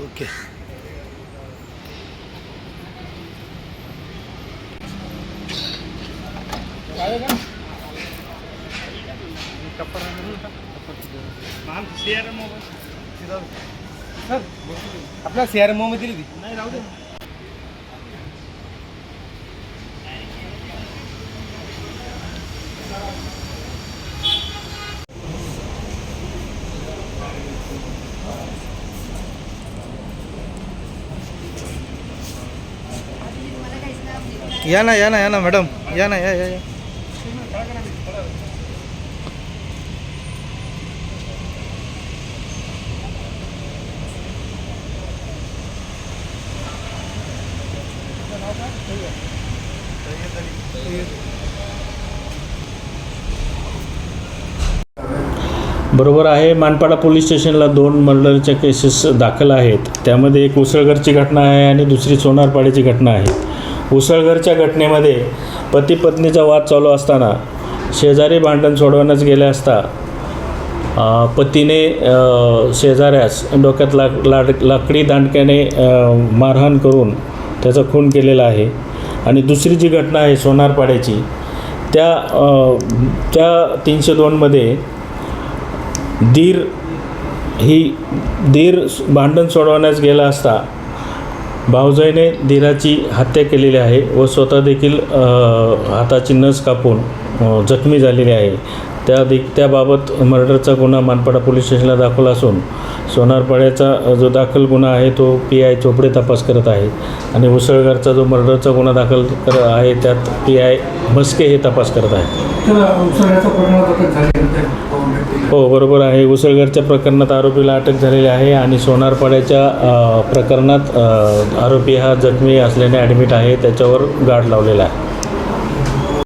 Okay आपला C R एममध्ये दिली. नाही राहू दे. या ना या ना या ना मॅडम या ना या या या. बरोबर आहे मानपाडा पोलीस स्टेशनला दोन मर्डरच्या केसेस दाखल आहेत. त्यामध्ये एक उसळगरची घटना आहे आणि दुसरी सोनारपाड्याची घटना आहे. उसळघरच्या घटनेमध्ये पती पत्नीचा वाद चालू असताना शेजारी भांडण सोडवण्यास गेले असता पतीने शेजाऱ्यास डोक्यात लाक लाड लाकडी दांडक्याने मारहाण करून त्याचा खून केलेला आहे. आणि दुसरी जी घटना आहे सोनारपाड्याची त्या त्या तीनशे दोनमध्ये दीर ही दीर भांडण सोडवण्यास गेला असता भाऊजाईने धीराची हत्या केलेली आहे व स्वतः देखील हाताची नस कापून जखमी झालेली आहे. त्या दे त्याबाबत मर्डरचा गुन्हा मानपाडा पोलीस स्टेशनला दाखल असून सोनारपाड्याचा जो दाखल गुन्हा आहे तो पी आय चोपडे तपास करत आहे. आणि उसळगरचा जो मर्डरचा गुन्हा दाखल कर आहे त्यात पी आय म्हस्के हे तपास करत आहे. हो बरोबर आहे. उसळगरच्या प्रकरणात आरोपीला अटक झालेली आहे आणि सोनारपाड्याच्या प्रकरणात आरोपी हा जखमी असल्याने ॲडमिट आहे. त्याच्यावर गाड लावलेला आहे.